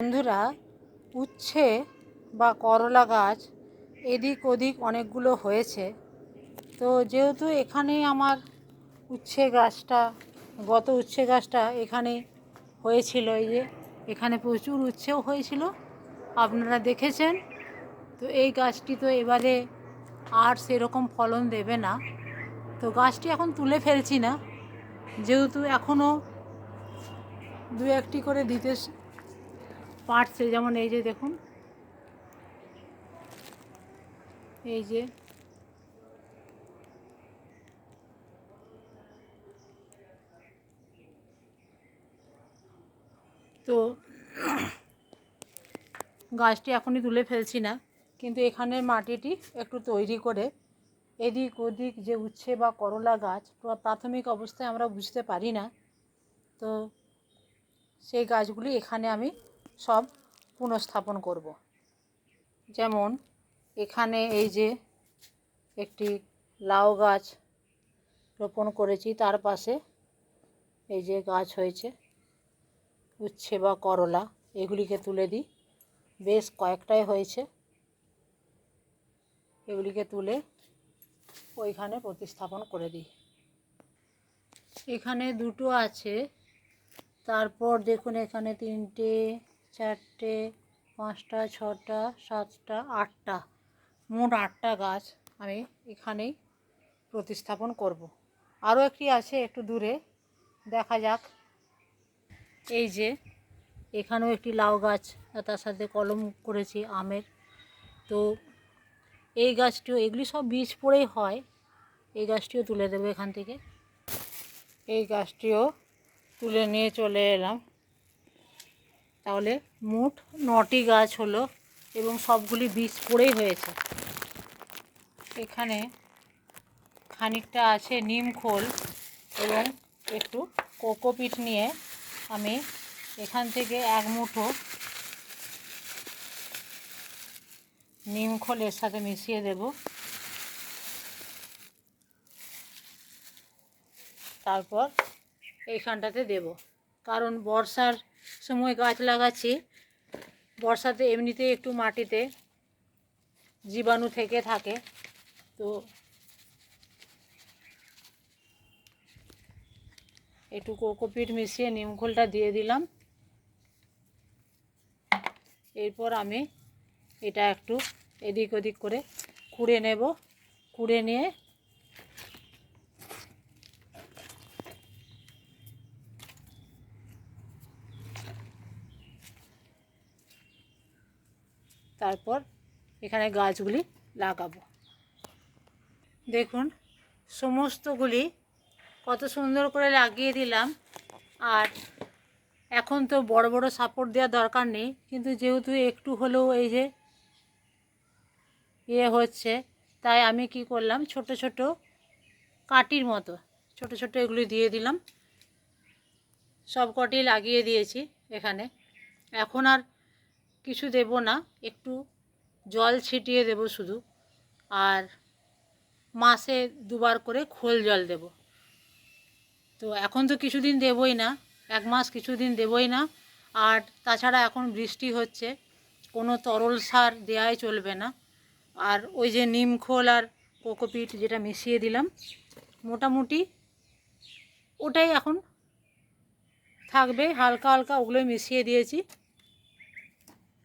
বন্ধুরা, উচ্ছে বা করলা গাছ এদিক ওদিক অনেকগুলো হয়েছে। তো যেহেতু এখানেই আমার উচ্ছে গাছটা, গত উচ্ছে গাছটা এখানে হয়েছিল, এই যে এখানে প্রচুর উচ্ছেও হয়েছিল, আপনারা দেখেছেন। তো এই গাছটি তো এবারে আর সেরকম ফলন দেবে না। তো গাছটি এখন তুলে ফেলছি না, যেহেতু এখনও দু একটি করে দিতে স- পারছে যেমন এই যে দেখুন। এই যে। তো গাছটি এখনই তুলে ফেলছি না, কিন্তু এখানের মাটিটি একটু তৈরি করে এদিক ওদিক যে উচ্ছে বা করলা গাছ, প্রা- প্রাথমিক অবস্থায় আমরা বুঝতে পারি না। তো সেই গাছগুলি এখানে আমি সব পুনঃস্থাপন করব। যেমন এখানে এই যে একটি লাউ গাছ রোপণ করেছি, তার পাশে এই যে গাছ হয়েছে, উচ্ছে বা করলা, এগুলিকে তুলে দিই বেশ কয়েকটাই হয়েছে, এগুলিকে তুলে ওইখানে প্রতিস্থাপন করে দিই এখানে দুটো আছে, তারপর দেখুন এখানে তিনটে চারটে, পাঁচটা, ছটা, সাতটা, আটটা, মোট আটটা গাছ আমি এখানেই প্রতিস্থাপন করব। আরও একটি আছে একটু দূরে, দেখা যাক। এই যে, এখানেও একটি লাউ গাছ তার সাথে কলম করেছি আমের। তো এই গাছটিও, এগুলি সব বীজ পড়েই হয়। এই গাছটিও তুলে দেবো এখান থেকে। এই গাছটিও তুলে নিয়ে চলে এলাম। তাহলে মোট নটি গাছ হলো এবং সবগুলি বীজ পড়েই হয়েছে। এখানে খানিকটা আছে নিম খোল এবং একটু কোকোপিট নিয়ে আমি এখান থেকে এক মুঠো নিম খোল এর সাথে মিশিয়ে দেব। তারপর এইখানটাতে দেব। কারণ বর্ষার সময় গাছ লাগাচ্ছি। বর্ষাতে এমনিতেই একটু মাটিতে জীবাণু থেকে থাকে, তো একটু কোকোপিট মিশিয়ে নিমখোলটা দিয়ে দিলাম। এরপর আমি এটা একটু এদিক ওদিক করে কুড়ে নেব। কুড়ে নিয়ে তারপর এখানে গাছগুলি লাগাবো। দেখুন, সমস্তগুলি কত সুন্দর করে লাগিয়ে দিলাম। আর এখন তো বড় বড় সাপোর্ট দেওয়ার দরকার নেই, কিন্তু যেহেতু একটু হলেও এই যে ইয়ে হচ্ছে, তাই আমি কি করলাম, ছোট ছোট কাটির মতো, ছোট ছোট এগুলি দিয়ে দিলাম। সব কটি লাগিয়ে দিয়েছি এখানে। এখন আর কিছু দেব না, একটু জল ছিটিয়ে দেব শুধু। আর মাসে দুবার করে খোল জল দেব। তো এখন তো কিছুদিন দেবই না, এক মাস কিছুদিন দেবই না। আর তাছাড়া এখন বৃষ্টি হচ্ছে, কোনো তরল সার দেওয়াই চলবে না। আর ওই যে নিম খোল আর কোকোপিট যেটা মিশিয়ে দিলাম, মোটামুটি ওটাই এখন থাকবে, হালকা হালকা ওগুলোই মিশিয়ে দিয়েছি।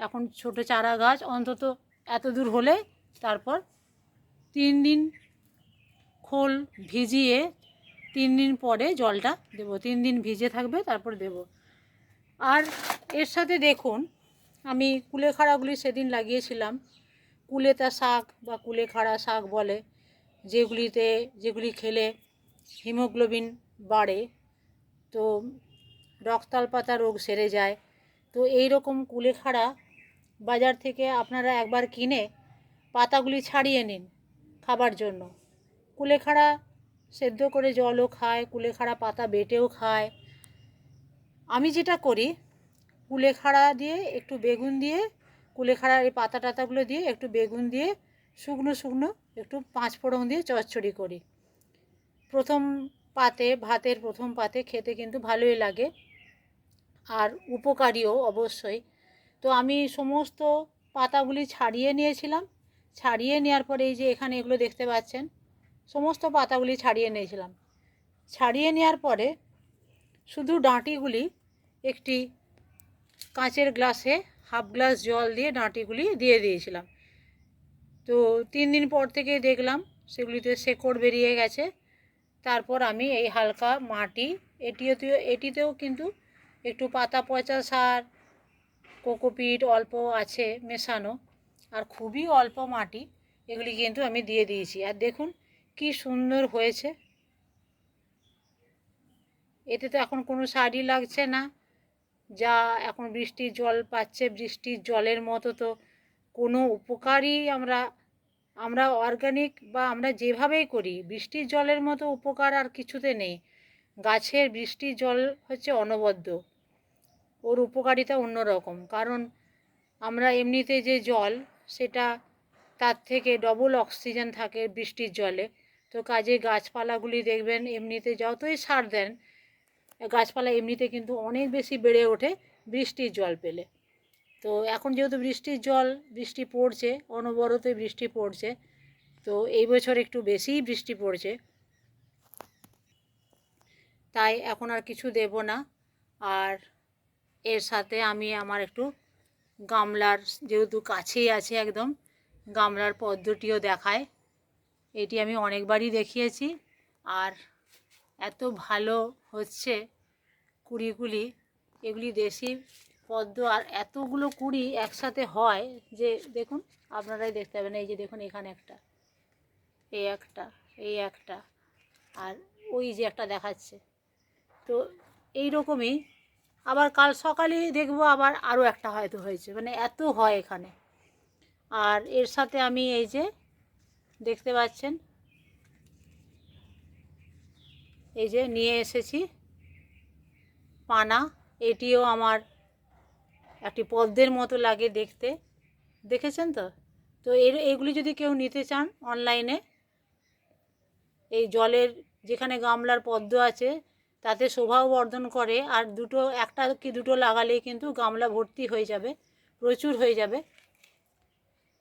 এখন ছোট চারা গাছ অন্তত এত দূর হলে তারপর তিন দিন খোল ভিজিয়ে তিন দিন পরে জলটা দেবো। তিন দিন ভিজে থাকবে, তারপর দেব। আর এর সাথে দেখুন, আমি কুলেখাড়াগুলি সেদিন লাগিয়েছিলাম। কুলেতা শাক বা কুলেখাড়া শাক বলে, যেগুলিতে, যেগুলি খেলে হিমোগ্লোবিন বাড়ে, তো রক্তাল্পতা রোগ সেরে যায়। তো এই রকম কুলেখাড়া বাজার থেকে আপনারা একবার কিনে পাতাগুলি ছাড়িয়ে নিন খাবার জন্য। কুলেখাড়া সেদ্ধ করে জলও খায়, কুলেখাড়া পাতা বেটেও খায়। আমি যেটা করি, কুলেখাড়া দিয়ে একটু বেগুন দিয়ে, কুলেখাড়ার এই পাতা টাতাগুলো দিয়ে একটু বেগুন দিয়ে শুকনো শুকনো একটু পাঁচ ফোড়ন দিয়ে চচ্চড়ি করি। প্রথম পাতে, ভাতের প্রথম পাতে খেতে কিন্তু ভালোই লাগে। আর উপকারীও অবশ্যই। তো আমি সমস্ত পাতাগুলি ছাড়িয়ে নিয়েছিলাম। ছাড়িয়ে নেওয়ার পরে এই যে এখানে এগুলো দেখতে পাচ্ছেন, সমস্ত পাতাগুলি ছাড়িয়ে নিয়েছিলাম। ছাড়িয়ে নেওয়ার পরে শুধু ডাঁটিগুলি একটি কাঁচের গ্লাসে হাফ গ্লাস জল দিয়ে ডাঁটিগুলি দিয়ে দিয়েছিলাম। তো তিন দিন পর থেকে দেখলাম সেগুলিতে শেকড় বেরিয়ে গেছে। তারপর আমি এই হালকা মাটি এটিতেও এটিতেও কিন্তু একটু পাতা পচা সার কোকোপিট অল্প আছে মেশানো আর খুবই অল্প মাটি, এগুলি কিন্তু আমি দিয়ে দিয়েছি। আর দেখুন কি সুন্দর হয়েছে। এতে তো এখন কোনো সারই লাগছে না। যা এখন বৃষ্টির জল পাচ্ছে, বৃষ্টির জলের মতো তো কোনো উপকারই আমরা আমরা অর্গানিক বা আমরা যেভাবেই করি, বৃষ্টির জলের মতো উপকার আর কিছুতে নেই। গাছের বৃষ্টির জল হচ্ছে অনবদ্য। ওর উপকারিতা অন্যরকম। কারণ আমরা এমনিতে যে জল, সেটা তার থেকে ডবল অক্সিজেন থাকে বৃষ্টির জলে। তো কাজে গাছপালাগুলি দেখবেন এমনিতে যতই সার দেন, গাছপালা এমনিতে কিন্তু অনেক বেশি বেড়ে ওঠে বৃষ্টির জল পেলে। তো এখন যেহেতু বৃষ্টির জল, বৃষ্টি পড়ছে অনবরতই বৃষ্টি পড়ছে, তো এই বছর একটু বেশিই বৃষ্টি পড়ছে। তাই এখন আর কিছু দেব না। আর এর সাথে আমি আমার একটু গামলার যেহেতু কাছেই আছে একদম, গামলার পদ্ধতিও দেখায়। এটি আমি অনেকবারই দেখিয়েছি আর এত ভালো হচ্ছে কুড়িগুলি এগুলি দেশি পদ্ম আর এতগুলো কুড়ি একসাথে হয় যে দেখুন, আপনারাই দেখতে পাবেন, এই যে দেখুন এখানে একটা, এই একটা এই একটা, আর ওই যে একটা দেখাচ্ছে। তো এই রকমই আবার কাল সকালে দেখব আবার আরও একটা হয়তো হয়েছে মানে এত হয় এখানে। আর এর সাথে আমি এই যে দেখতে পাচ্ছেন, এই যে নিয়ে এসেছি পানা। এটিও আমার একটি পদ্মের মতো লাগে দেখতে, দেখেছেন তো? তো এর, এগুলি যদি কেউ নিতে চান অনলাইনে, এই জলের যেখানে গামলার পদ্ম আছে তাতে শোভাও বর্ধন করে, আর দুটো, একটা কি দুটো লাগালেই কিন্তু গামলা ভর্তি হয়ে যাবে, প্রচুর হয়ে যাবে।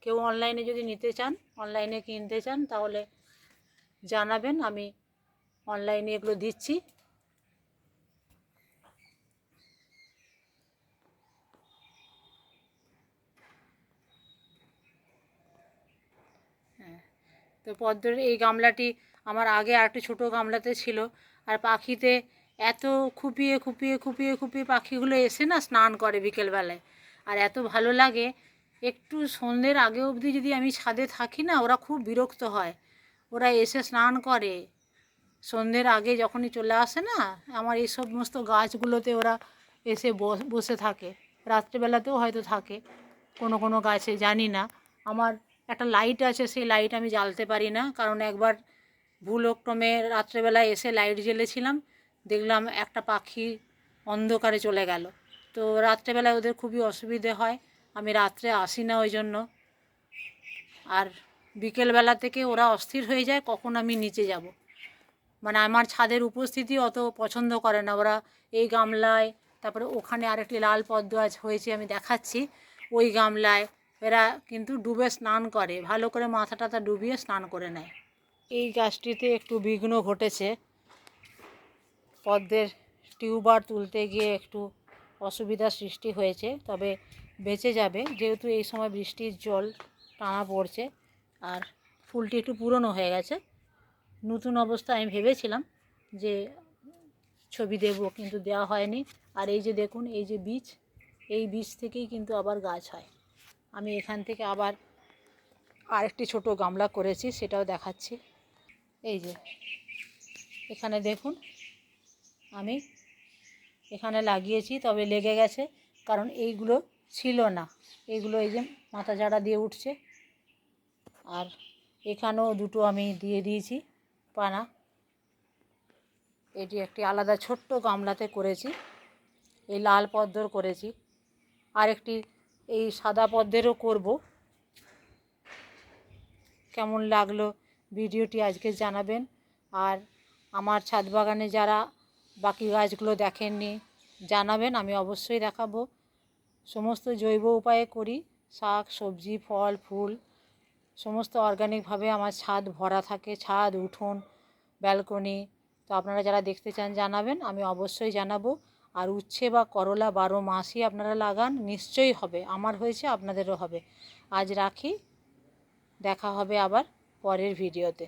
কেউ অনলাইনে যদি নিতে চান অনলাইনে কিনতে চান, তাহলে জানাবেন, আমি অনলাইনে এগুলো দিচ্ছি। হ্যাঁ তো পদ্মের এই গামলাটি আমার আগে আরেকটি ছোটো গামলাতে ছিল। আর পাখিতে এত খুপিয়ে খুপিয়ে খুপিয়ে খুপিয়ে পাখিগুলো এসে না স্নান করে বিকেলবেলায়। আর এত ভালো লাগে, একটু সন্ধ্যের আগে অবধি যদি আমি ছাদে থাকি না, ওরা খুব বিরক্ত হয়। ওরা এসে স্নান করে। সন্ধ্যের আগে যখনই চলে আসে না, আমার এই সমস্ত গাছগুলোতে ওরা এসে বস- থাকে। রাত্রেবেলাতেও হয়তো থাকে, কোনো কোনো গাছে, জানি না। আমার একটা লাইট আছে, সেই লাইট আমি জ্বালতে পারি না, কারণ একবার ভুলক্রমে রাত্রেবেলায় এসে লাইট জ্বেলেছিলাম। দেখলাম একটা পাখি অন্ধকারে চলে গেল। তো রাত্রেবেলায় ওদের খুবই অসুবিধে হয়। আমি রাত্রে আসি না ওই জন্য। আর বিকেলবেলা থেকে ওরা অস্থির হয়ে যায়, কখন আমি নিচে যাব। মানে আমার ছাদের উপস্থিতি অত পছন্দ করে না। ওরা এই গামলায়, তারপরে ওখানে আরেকটি লাল পদ্ম আজ হয়েছে আমি দেখাচ্ছি। ওই গামলায় এরা কিন্তু ডুবে স্নান করে। ভালো করে মাথা টাথা ডুবিয়ে স্নান করে নেয়। এই গাছটিতে একটু বিঘ্ন ঘটেছে। পদ্মের টিউবার তুলতে গিয়ে একটু অসুবিধার সৃষ্টি হয়েছে, তবে বেঁচে যাবে। যেহেতু এই সময় বৃষ্টির জল টানা পড়ছে আর ফুলটি একটু পুরনো হয়ে গেছে, নতুন অবস্থা আমি ভেবেছিলাম যে ছবি দেব, কিন্তু দেওয়া হয়নি। আর এই যে দেখুন, এই যে বীজ, এই বীজ থেকেই কিন্তু আবার গাছ হয়। আমি এখান থেকে আবার আরেকটি ছোট গামলা করেছি, সেটাও দেখাচ্ছি। এই যে, এখানে দেখুন, আমি এখানে লাগিয়েছি, তবে লেগে গেছে, কারণ এইগুলো ছিল না। এইগুলো এই যে মাথা ঝাড়া দিয়ে উঠছে। আর এখানেও দুটো আমি দিয়ে দিয়েছি পানা। এটি একটি আলাদা ছোট্ট গামলাতে করেছি, এই লাল পদ্মর করেছি। আরেকটি এই সাদা পদ্মেরও করব। কেমন লাগল ভিডিওটি আজকে জানাবেন। আর আমার ছাদ বাগানে যারা বাকি গাছগুলো দেখেননি, জানাবেন, আমি অবশ্যই দেখাবো। সমস্ত জৈব উপায়ে করি, শাক, সবজি, ফল, ফুল, সমস্ত অর্গানিকভাবে আমার ছাদ ভরা থাকে, ছাদ, উঠোন ব্যালকনি তো আপনারা যারা দেখতে চান, জানাবেন, আমি অবশ্যই জানাব। আর উচ্ছে বা করলা বারো মাসই আপনারা লাগান, নিশ্চয়ই হবে। আমার হয়েছে, আপনাদেরও হবে। আজ রাখি, দেখা হবে আবার। পরের ভিডিওতে।